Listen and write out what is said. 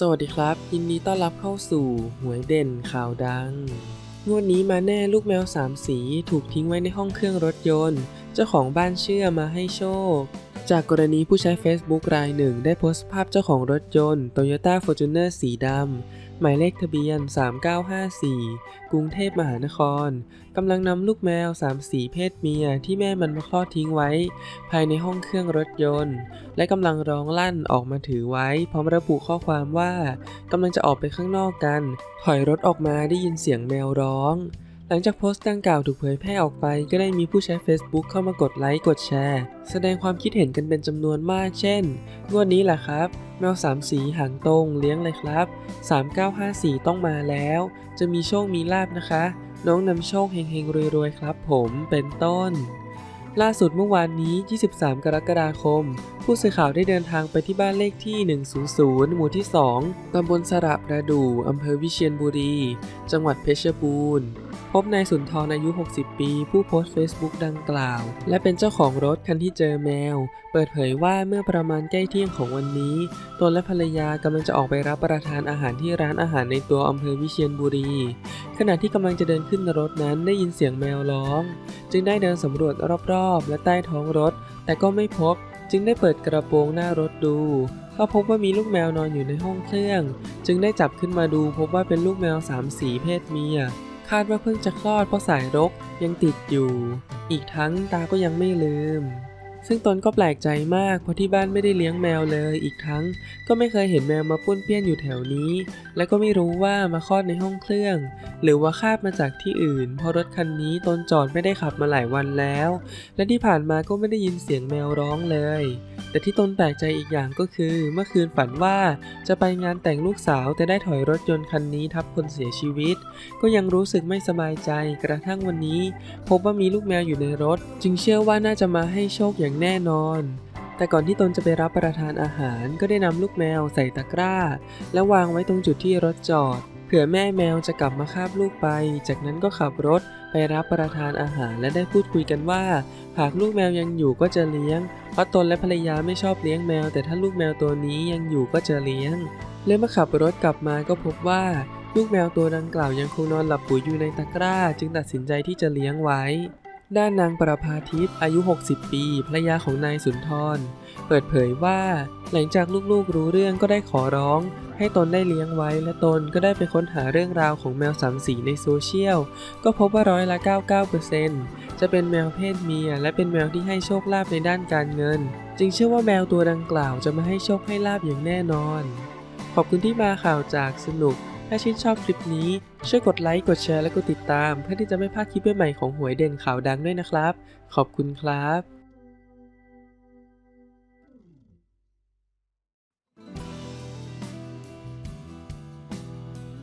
สวัสดีครับ ยินดีต้อนรับเข้าสู่หวยเด่นข่าวดัง งวดนี้มาแน่ลูกแมวสามสีถูกทิ้งไว้ในห้องเครื่องรถยนต์ เจ้าของบ้านเชื่อมาให้โชค จากกรณีผู้ใช้ Facebook รายหนึ่ง ได้โพสต์ภาพเจ้าของรถยนต์ Toyota Fortuner สีดำ หมายเลขทะเบียน 3954 กรุงเทพมหานคร กำลังนำลูกแมวสามสีเพศเมียที่แม่มันมาคลอดทิ้งไว้ ภายในห้องเครื่องรถยนต์ และกำลังร้องลั่นออกมาถือไว้ พร้อมระบุข้อความว่ากำลังจะออกไปข้างนอกกัน ถอยรถออกมาได้ยินเสียงแมวร้อง หลังจากโพสต์ดังกล่าวถูกเผยแพร่ออกไป ก็ได้มีผู้ใช้ Facebook เข้ามากดไลค์กดแชร์ แสดงความคิดเห็นกันเป็นจำนวนมาก เช่น งวดนี้แหละครับ แมวสามสีหางตรงเลี้ยงเลยครับ 3954 ต้องมาแล้ว จะมีโชคมีลาบนะคะ น้องนำโชคเฮงๆรวยๆครับ ผมเป็นต้นล่าสุดเมื่อวานนี้ 23 กรกฎาคม ผู้สื่อข่าวได้เดินทางไปที่บ้านเลขที่ 100 หมู่ที่ 2 ตำบลสระประดู่อำเภอวิเชียรบุรี จังหวัดเพชรบูรณ์ พบนายสุนทรอายุ 60 ปี ผู้โพสต์ Facebook ดังกล่าว และเป็นเจ้าของรถคันที่เจอแมว เปิดเผยว่าเมื่อประมาณใกล้เที่ยงของวันนี้ตนและภรรยากำลังจะออกไปรับประทานอาหารที่ร้านอาหารในตัวอำเภอวิเชียรบุรี ขณะที่กำลังจะเดินขึ้นรถนั้นได้ยินเสียงแมวร้อง จึงได้เดินสำรวจรอบๆ และใต้ท้องรถ แต่ก็ไม่พบ จึงได้เปิดกระโปรงหน้ารถดูก็พบว่ามีลูกแมวนอนอยู่ในห้องเครื่อง จึงได้จับขึ้นมาดูพบว่าเป็นลูกแมวสามสีเพศเมีย คาดว่าเพิ่งจะคลอดเพราะสายรกยังติดอยู่ อีกทั้งตาก็ยังไม่ลืม ซึ่งตนก็แปลกใจมากเพราะที่บ้านไม่ได้เลี้ยงแมวเลย อีกทั้งก็ไม่เคยเห็นแมวมาป้วนเปี้ยนอยู่แถวนี้ และก็ไม่รู้ว่ามาคลอดในห้องเครื่อง หรือว่าคาบมาจากที่อื่น เพราะรถคันนี้ตนจอดไม่ได้ขับมาหลายวันแล้ว และที่ผ่านมาก็ไม่ได้ยินเสียงแมวร้องเลย แต่ที่ตนแปลกใจอีกอย่างก็คือ เมื่อคืนฝันว่าจะไปงานแต่งลูกสาวแต่ได้ถอยรถยนต์คันนี้ทับคนเสียชีวิต ก็ยังรู้สึกไม่สบายใจกระทั่งวันนี้ พบว่ามีลูกแมวอยู่ในรถ จึงเชื่อว่าน่าจะมาให้โชคอย่างแน่นอนแต่ก่อนที่ตนจะไปรับประทานอาหารก็ได้นำลูกแมวใส่ตะกร้า และวางไว้ตรงจุดที่รถจอด เผื่อแม่แมวจะกลับมาคาบลูกไป จากนั้นก็ขับรถไปรับประทานอาหารและได้พูดคุยกันว่า หากลูกแมวยังอยู่ก็จะเลี้ยง เพราะตนและภรรยาไม่ชอบเลี้ยงแมว แต่ถ้าลูกแมวตัวนี้ยังอยู่ก็จะเลี้ยง และเมื่อขับรถกลับมาก็พบว่า ลูกแมวตัวดังกล่าวยังคงนอนหลับปุ๋ยอยู่ในตะกร้า จึงตัดสินใจที่จะเลี้ยงไว้ ด้านนางประภาทิพย์อายุ 60 ปีภรรยาของนายสุนทร เปิดเผยว่า หลังจากลูกๆรู้เรื่องก็ได้ขอร้อง ให้ตนได้เลี้ยงไว้และตนก็ได้ไปค้นหาเรื่องราวของแมวสามสีในโซเชียล ก็พบว่าร้อยละ 99%จะเป็นแมวเพศเมีย และเป็นแมวที่ให้โชคลาภในด้านการเงิน จึงเชื่อว่าแมวตัวดังกล่าวจะมาให้โชคให้ลาบอย่างแน่นอน ขอบคุณที่มาข่าวจากสนุก ถ้าชื่นชอบคลิปนี้ ช่วยกดไลค์ กดแชร์ และกดติดตาม เพื่อที่จะไม่พลาดคลิปใหม่ของหวยเด่นข่าวดังด้วยนะครับ ขอบคุณครับ